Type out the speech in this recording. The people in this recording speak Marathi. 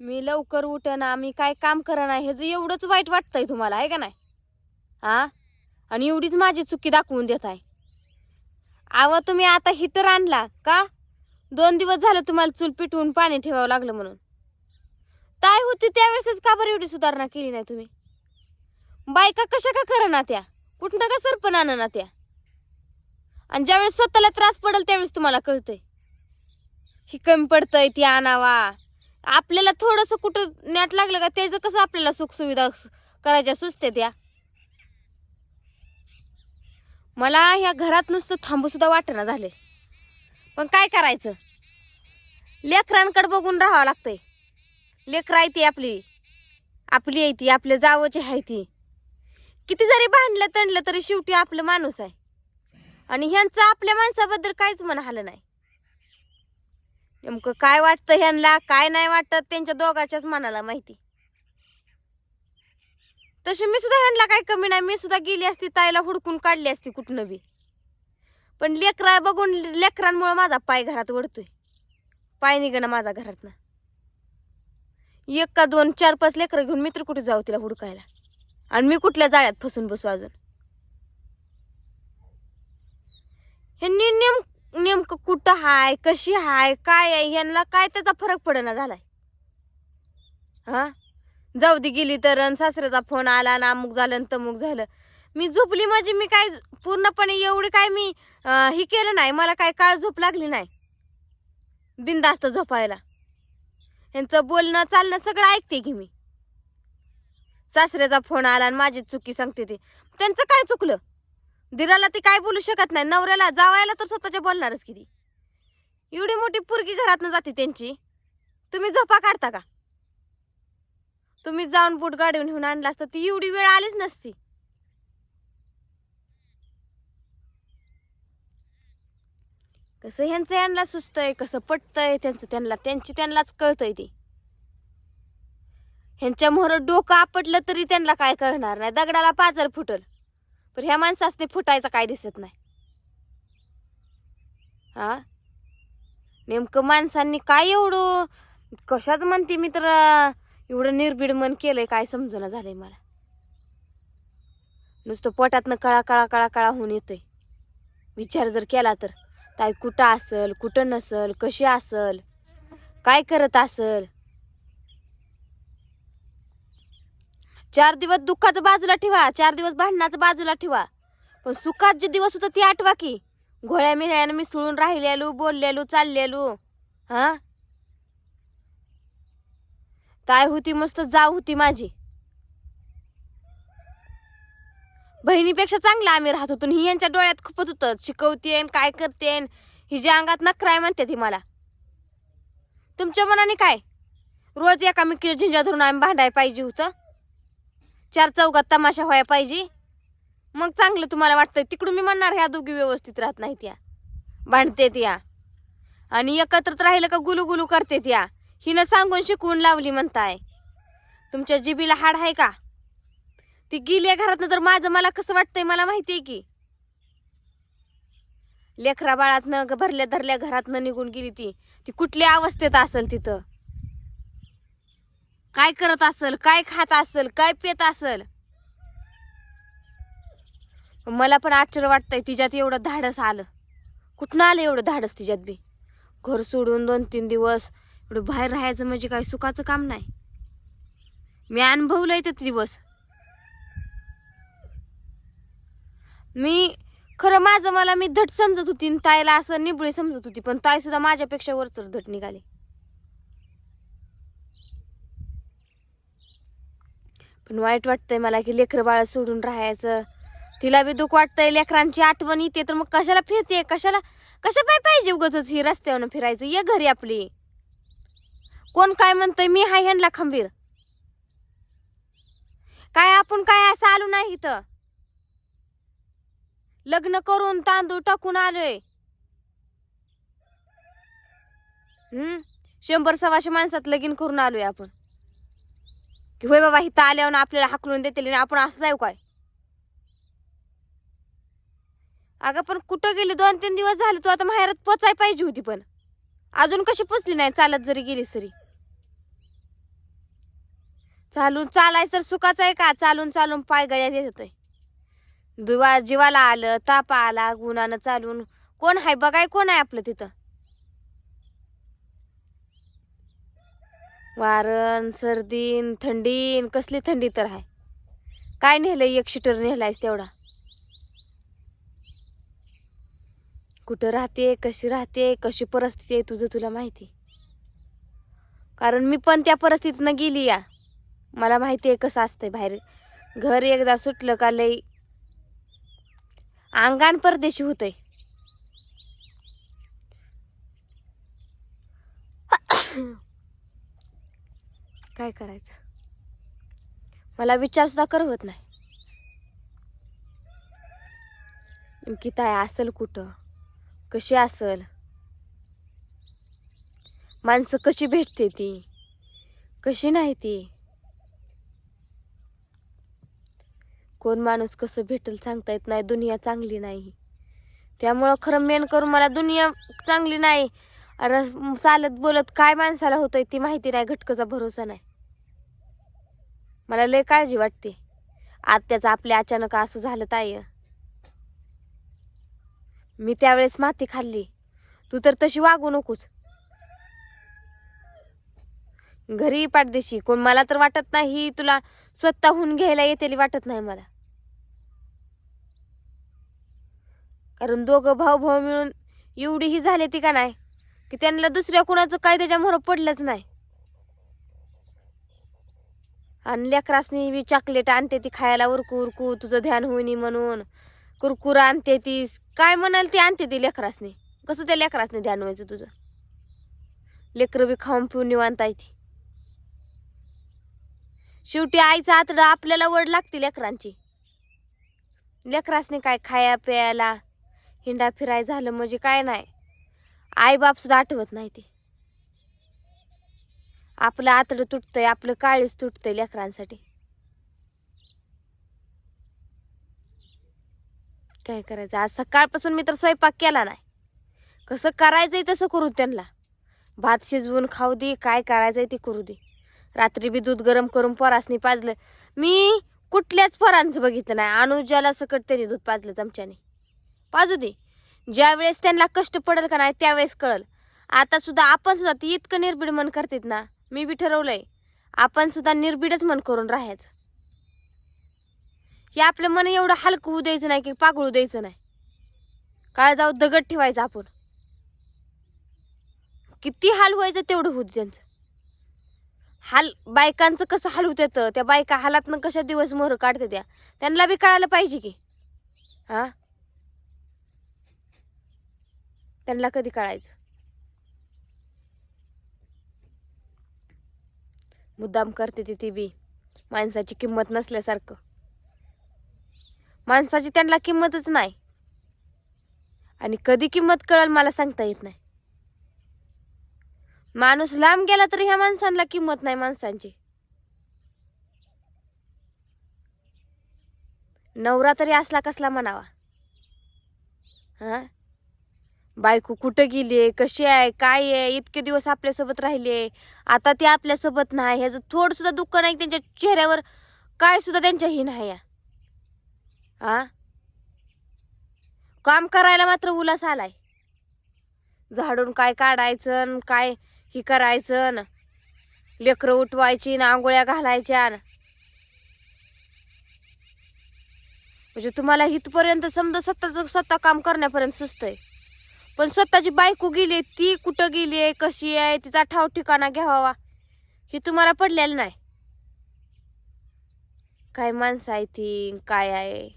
मी लवकर उठना मी काय काम करणार ह्याचं एवढंच वाईट वाटतंय तुम्हाला आहे का नाही? हा? आणि एवढीच माझी चुकी दाखवून देत आहे आवा तुम्ही आता हिटर आणला का? दोन दिवस झालं तुम्हाला चूल पिटवून पाणी ठेवावं लागलं म्हणून. काय होती त्यावेळेसच का बरं एवढी सुधारणा केली नाही तुम्ही? बायका कशा का करा त्या? कुठनं का सरपण आणा त्या? आणि ज्यावेळेस स्वतःला त्रास पडेल त्यावेळेस तुम्हाला कळतंय. ही कमी पडतंय ती आणावा. आपल्याला थोडस कुठं न्याट लागलं का त्याचं कसं आपल्याला सुखसुविधा करायच्या सुचते त्या? मला ह्या घरात नुसतं थांबू सुद्धा वाटेना झाले. पण काय करायचं? लेकरांकडे बघून राहावं लागतंय. लेकरं आहे ती आपली. आपली आहे ती आपल्या जावची आहे ती. किती जरी भांडलं तणलं तरी शेवटी आपलं माणूस आहे. आणि ह्यांचं आपल्या माणसाबद्दल काहीच म्हणालं आलं नाही. नेमकं काय वाटतं ह्यांना काय नाही वाटत त्यांच्या दोघाच्याच मनाला माहिती. तशी मी सुद्धा ह्यांना काही कमी नाही. मी सुद्धा गेली असती ताईला हुडकून काढली असती कुठनं बी. पण लेकरा बघून लेकरांमुळे माझा पाय घरात वडतोय पाय निघणं माझा घरातनं. एक का दोन चार पाच लेकरं घेऊन मित्र कुठे जाऊ तिला हुडकायला? आणि मी कुठल्या जाळ्यात फसून बसू अजून? ह्यांनी नेम नेमकं कुठं हाय कशी हाय काय आहे ह्यांना काय त्याचा फरक पडेना झालाय? हा? जाऊ दे गेली तर अन सासऱ्याचा फोन आला ना अमुक झालं तमुक झालं. मी झोपली म्हणजे मी काय पूर्णपणे एवढी काय मी हे केलं नाही मला काय काळ झोप लागली नाही? बिंदास्त झोपायला. यांचं बोलणं चालणं सगळं ऐकते की मी. सासऱ्याचा फोन आला आणि माझी चुकी सांगते ते. त्यांचं काय चुकलं? दिराला ती काय बोलू शकत नाही. नवऱ्याला जावायला तर स्वतःच्या बोलणारच किती एवढी मोठी पुरगी घरातनं जाते त्यांची. तुम्ही झोपा काढता का? तुम्ही जाऊन बूट गाडीवर घेऊन आणला असतं ती एवढी वेळ आलीच नसती. कसं ह्यांचं यांना सुचतंय कसं पटतंय त्यांचं त्यांना त्यांची त्यांनाच कळतंय ते. ह्यांच्या मोहर डोकं आपटलं तरी त्यांना काय कळणार नाही. दगडाला पाजर फुटल. पण ह्या माणसासने फुटायचं काय दिसत नाही. हा? नेमकं माणसांनी काय एवढं कशाच म्हणते मी तर एवढं निर्भीड मन केलंय काय समजणं झालंय मला. नुसतं पोटातनं कळा कळा कळा कळा होऊन येतोय. विचार जर केला तर ताई कुठं असल कुठं नसल कशी असल काय करत असल चार दिवस दुःखाचं बाजूला ठेवा चार दिवस भांडणाचं बाजूला ठेवा. पण सुखात जे दिवस होतं ते आठवा की. घोळ्या मिळ्यानं मिसळून राहिलेलो बोललेलो चाललेलो. हा? ताय होती मस्त जाव होती माझी. बहिणीपेक्षा चांगला आम्ही राहत होतो आणि ही यांच्या डोळ्यात खुपत होतं. शिकवते काय करतेन हिच्या अंगात नखराय म्हणते ती मला. तुमच्या मनाने काय? रोज एकामेकीला झिंजा धरून आम्ही भांडायला पाहिजे होतं. चार चौघात तमाशा व्हायला पाहिजे. मग चांगलं तुम्हाला वाटतं तिकडून मी म्हणणार ह्या दोघी व्यवस्थित राहत नाहीत या. भांडतेत या. आणि एकत्रच राहिलं का गुलू गुलू करतेत या. हिनं सांगून शिकवून लावली म्हणताय. तुमच्या जिबीला हाड आहे का? ती गेली घरातनं तर माझं मला कसं वाटतंय मला माहितीये की? लेकरा बाळातनं भरल्या धरल्या घरातनं निघून गेली ती. ती कुठल्या अवस्थेत असेल तिथं? काय करत असल काय खात असल काय पेत असल? मला पण आश्चर्य वाटतंय तिच्यात एवढं धाडस आलं. कुठनं आलं एवढं धाडस तिच्यात बी? घर सोडून दोन तीन दिवस एवढं बाहेर राहायचं म्हणजे काही सुखाचं काम नाही. मी अनुभवलंय ते दिवस. मी खरं माझं मला मी धट समजत होती आणि ताईला असं निबळी समजत होती पण ताई सुद्धा माझ्यापेक्षा वरच धट निघाली. पण वाईट वाटतंय मला की लेकरं बाळ सोडून राहायचं. तिला बी दुःख वाटतंय लेकरांची आठवण येते तर मग कशाला फिरते कशाला कशा पाय पाहिजे उगच ही रस्त्यावरून फिरायचं? ये घरी आपली. कोण काय म्हणतंय? मी हाय ह्यांना खंबीर. काय आपण काय असं आलो नाही इथं? लग्न करून तांदूळ टाकून आलोय. हम्म? शंभर सव्वाशे माणसात लगीन करून आलोय आपण. की होय बाबा हिथं आल्यावर आपल्याला हाकलून देतील आणि आपण असं जाऊ काय? अगं पण कुठं गेली? दोन तीन दिवस झाले तू आता माहेरात पोचाय पाहिजे होती पण. अजून कशी पोचली नाही चालत जरी गेली तरी. चालून चालायचं तर सुखाचं आहे का? चालून चालून पाय गळ्यात येत होतंय दुवा जीवाला आलं ताप आला गुणानं चालून. कोण आहे बघाय कोण आहे आपलं तिथं? वारण सर्दीन थंडीन कसली थंडी तर आहे काय नेलं एक शिटर नेलायस तेवढा? कुठं राहते कशी राहते कशी परिस्थिती आहे तुझं तुला माहिती? कारण मी पण त्या परिस्थितीनं गेली या. मला माहिती आहे कसं असतंय बाहेर. घर एकदा सुटलं का लई अंगान परदेशी होतंय. काय करायचं? मला विचार सुद्धा करवत नाही. नेमकी ताय असल कुठं? कशी असल? माणसं कशी भेटते ती? कशी नाही ती? कोण माणूस कसं भेटेल सांगता येत नाही दुनिया चांगली नाही. त्यामुळं खरं मेन करून मला दुनिया चांगली नाही. अरे चालत बोलत काय माणसाला होतंय ती माहिती नाही घटकाचा भरोसा नाही. मला लय काळजी वाटते. आत्याचं आपल्या अचानक असं झालं ताय मी त्यावेळेस माती खाल्ली. तू तर तशी वागू नकोस. घरी पाठदेशी कोण मला तर वाटत नाही तुला स्वतःहून घ्यायला येतेली वाटत नाही मला. कारण दोघं भाऊ भाऊ मिळून एवढीही झाले ती का नाही? की त्यांना दुसऱ्या कुणाचं काय त्याच्या मोहर पडलंच नाही. आणि लेकरासनी बी चॉकलेट आणते ती खायला उरकू उरकू तुझं ध्यान होईनी म्हणून. कुरकुर आणते ती. काय म्हणाल ती आणते ती लेकरासनी? कसं त्या लेकरासनी ध्यान व्हायचं तुझं? लेकरं बी खाऊन पिऊन निवांत आहे ती. शेवटी आईचं आतडं आपल्याला वड लागते लेकरांची. लेकरासनी काय खाया प्यायला हिंडा फिराय झालं म्हणजे काय नाही. आई सुद्धा आठवत नाही ते. आपलं आतडं तुटतंय आपलं काळीच तुटतंय लेकरांसाठी. काय करायचं? आज सकाळपासून मी तर स्वयंपाक केला नाही. कसं करायचंय तसं करू त्यांना. भात शिजवून खाऊ दे काय करायचंय ते करू दे. रात्री बी दूध गरम करून पोरासनी पाजलं. मी कुठल्याच पोरांचं बघितलं नाही. अनुजाला सकट त्यांनी दूध पाजलं चमच्याने. पाजू दे. ज्यावेळेस त्यांना कष्ट पडेल का नाही त्यावेळेस कळल. आता सुद्धा आपण सुद्धा ती इतकं निर्भीड मन करतात ना मी बी ठरवलंय आपण सुद्धा निर्भीडच मन करून राहायचं. हे आपलं मन एवढं हलकं होऊ द्यायचं नाही की पागळू द्यायचं नाही. काळ जाऊ दगड ठेवायचं आपण. किती हाल व्हायचं तेवढं होऊ दे त्यांचं. हाल बायकांचं कसं हाल होत येतं त्या बायका हालातनं कशा दिवस मोहर काढते त्या? त्यांना बी कळायला पाहिजे की. हां? त्यांना कधी कळायचं? मुद्दाम करते ती ती बी माणसाची किंमत नसल्यासारखं. माणसाची त्यांना किंमतच नाही. आणि कधी किंमत कळल मला सांगता येत नाही. माणूस लांब गेला तरी ह्या माणसांना किंमत नाही माणसांची. नवरा तरी असला कसला म्हणावा. हा? बायको कुठं गेली कशी आहे काय आहे इतके दिवस आपल्यासोबत राहिले आता ते आपल्यासोबत नाही ह्याचं थोडंसुद्धा दुःख नाही त्यांच्या चेहऱ्यावर काय सुद्धा त्यांच्याही नाही या हा काम करायला मात्र उलास आलाय. झाडून काय काढायचं काय ही करायचं न लेकरं उठवायची ना आंघोळ्या घालायच्या. म्हणजे तुम्हाला इथपर्यंत समजा स्वतःच स्वतः काम करण्यापर्यंत सुचतंय. पण स्वतःची बायको गेली ती कुठं गेली आहे कशी आहे तिचा ठाव ठिकाणा घ्यावा हे तुम्हाला पडलेलं नाही. काय माणसं आहे ती काय आहे?